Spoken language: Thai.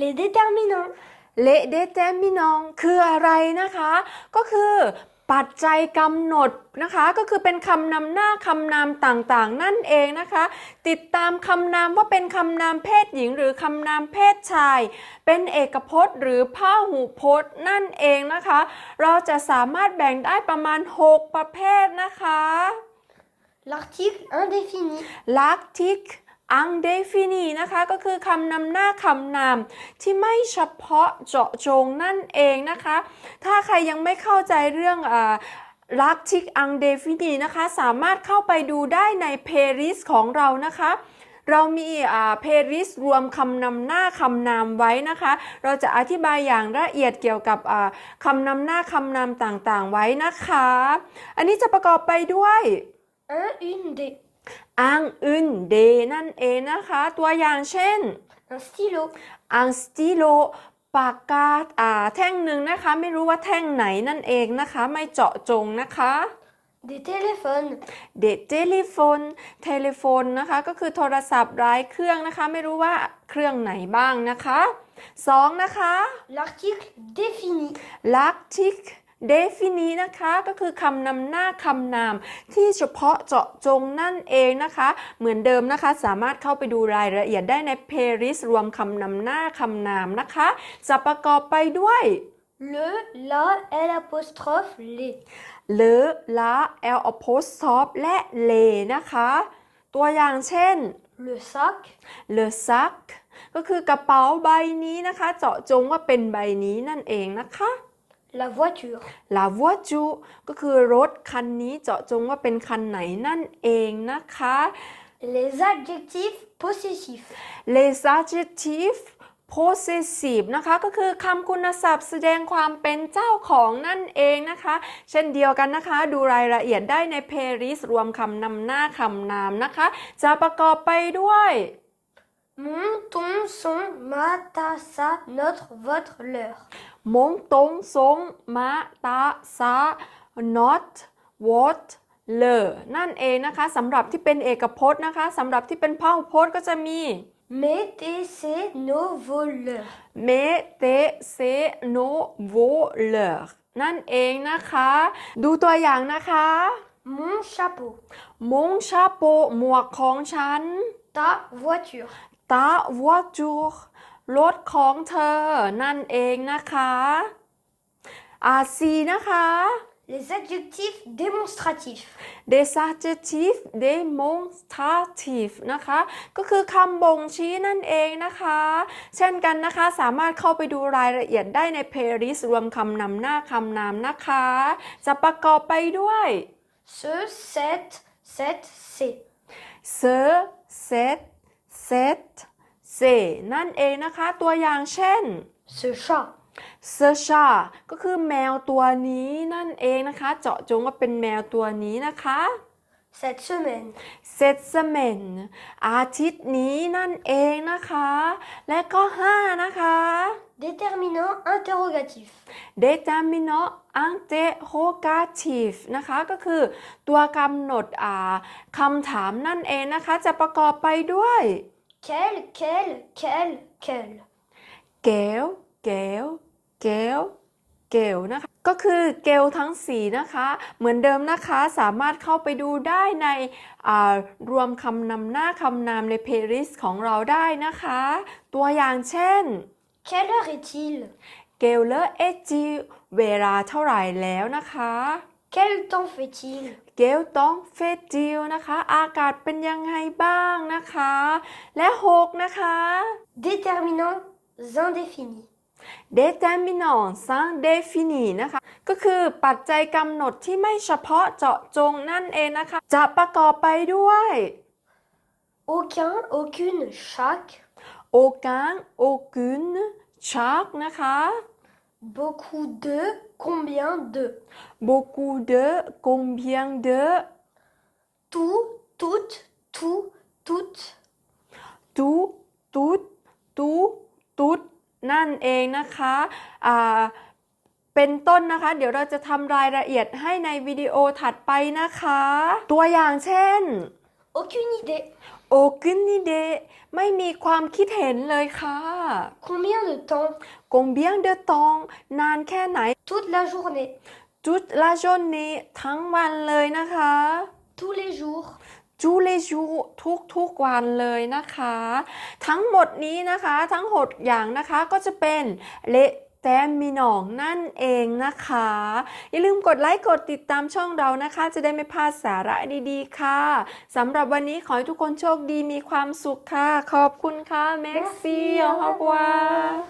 Les déterminants. เลเดเตมินองคืออะไรนะคะ ก็คือปัจจัยกำหนดนะคะ ก็คือเป็นคำนำหน้าคำนามต่างๆ นั่นเองนะคะ ติดตามคำนามว่าเป็นคำนามเพศหญิง หรือคำนามเพศชาย เป็นเอกพจน์ หรือพหูพจน์นั่นเองนะคะ เราจะสามารถแบ่งได้ประมาณ 6 ประเภทนะคะ L'article indéfini. ลักทิก อังเดฟินีนะคะก็คือคำนำหน้าคำนามที่ไม่เฉพาะเจาะจงนั่นเองนะคะ ถ้าใครยังไม่เข้าใจเรื่องอ่าลักทิกอังเดฟินีนะคะ สามารถเข้าไปดูได้ในเพลิสของเรานะคะ เรามีเพลิสรวมคำนำหน้าคำนามไว้นะคะ เราจะอธิบายอย่างละเอียดเกี่ยวกับอ่าคำนำหน้าคำนามต่างๆไว้นะคะ อันนี้จะประกอบไปด้วย Un, une, des. อ้างอึนเดนั่นเองนะคะ ตัวอย่างเช่น Un stylo. อังสติโลปากกาอ่าแท่งหนึ่งนะคะ ไม่รู้ว่าแท่งไหนนั่นเองนะคะ ไม่เจาะจงนะคะ Des téléphones. เดเทลิโฟนเทเลโฟนนะคะ ก็คือโทรศัพท์รายเครื่องนะคะ ไม่รู้ว่าเครื่องไหนบ้างนะคะสองนะคะ L'article défini. ลักทิก เดฟินีนะคะก็คือคำนำหน้าคำนามที่เฉพาะเจาะจงนั่นเองนะคะ เหมือนเดิมนะคะสามารถเข้าไปดูรายละเอียดได้ในเพลิสรวมคำนำหน้าคำนามนะคะจะประกอบไปด้วย Le, la, l apostrophe, les. เลอละแอลอโพสซอฟและเลนะคะ ตัวอย่างเช่น Le sac. เลอซักก็คือกระเป๋าใบนี้นะคะ เจาะจงว่าเป็นใบนี้นั่นเองนะคะ La voiture. ลาวัวจูก็คือรถคันนี้เจาะจงว่าเป็นคันไหนนั่นเองนะคะ Les adjectifs possessifs. les adjectives possessive นะคะก็คือคำคุณศัพท์แสดงความเป็นเจ้าของนั่นเองนะคะ เช่นเดียวกันนะคะ ดูรายละเอียดได้ในเพลิสรวมคำนำหน้าคำนามนะคะ จะประกอบไปด้วย Mon, ton, son, ma, ta, sa, notre, votre, leur. มงตงซงมะตาซา not what เลอนั่นเองนะคะสำหรับที่เป็นเอกพจน์นะคะสำหรับที่เป็นพหูพจน์ก็จะมี Mes, tes, ses, nos, vos, leurs. เมเตเซโนโวเลอนั่นเองนะคะ ดูตัวอย่างนะคะ Mon chapeau. มงชาโปหมวกของฉัน Ta voiture. ตาวัวจูรถของเธอ นั่นเองนะคะอาซีนะคะ Les adjectifs démonstratifs. des adjectives demonstrative นะคะ ก็คือคำบ่งชี้นั่นเองนะคะ เช่นกันนะคะ สามารถเข้าไปดูรายละเอียดได้ในเพลิสรวมคำนำหน้าคำนามนะคะ จะประกอบไปด้วย Ce, cette, cette, c'est. ce set set se นั่นเองนะคะ ตัวอย่างเช่น Ce chat. s e r c h a ก็คือแมวตัวนี้นั่นเองนะคะ เจาะจงว่าเป็นแมวตัวนี้นะคะ Cette semaine. Cette semaine อาทิตย์นี้นั่นเองนะคะ และก็ 5 นะคะ Déterminant interrogatif. determinant interrogative นะคะ ก็คือตัวกำหนดอ่าคำถามนั่นเองนะคะ จะประกอบไปด้วย Quel, quel, quel, quel. เกลเกลเกลเกลนะคะ ก็คือเกลทั้งสีนะคะ เหมือนเดิมนะคะสามารถเข้าไปดูได้ในอ่ารวมคำนำหน้าคำนามในเพลย์ลิสต์ของเราได้นะคะ ตัวอย่างเช่น Quelle heure est-il เกลเลอร์เอจีเวลาเท่าไหร่แล้วนะคะ Quel temps fait-il เกลต้องเฟจิลนะคะ อากาศเป็นยังไงบ้างนะคะ และ 6 นะคะ Déterminants indéfinis. determinant sans défini นะคะ ก็คือปัจจัยกำหนดที่ไม่เฉพาะเจาะจงนั่นเองนะคะ จะประกอบไปด้วย Aucun, aucune, chaque. aucun aucune chaque นะคะ Beaucoup de, combien de. beaucoup de combien de Tout, toutes, tout, toutes. tout tout tout tout นั่นเองนะคะอ่าเป็นต้นนะคะ เดี๋ยวเราจะทำรายละเอียดให้ในวิดีโอถัดไปนะคะ ตัวอย่างเช่น Aucune idée. Aucune idée ไม่มีความคิดเห็นเลยค่ะ Combien de temps combien de temps นานแค่ไหน Toute la journée. toute la journée ทั้งวันเลยนะคะ Tous les jours. tous les jours ทุกทุกๆวันเลยนะคะ ทั้งหมดนี้นะคะ ทั้งหดอย่างนะคะก็จะเป็น les terminants นั่นเองนะคะ อย่าลืมกดไลค์กดติดตามช่องเรานะคะ จะได้ไม่พลาดสาระดีๆ ค่ะสำหรับวันนี้ขอให้ทุกคนโชคดีมีความสุขค่ะ ขอบคุณค่ะ merci Merci, au au revoir revoir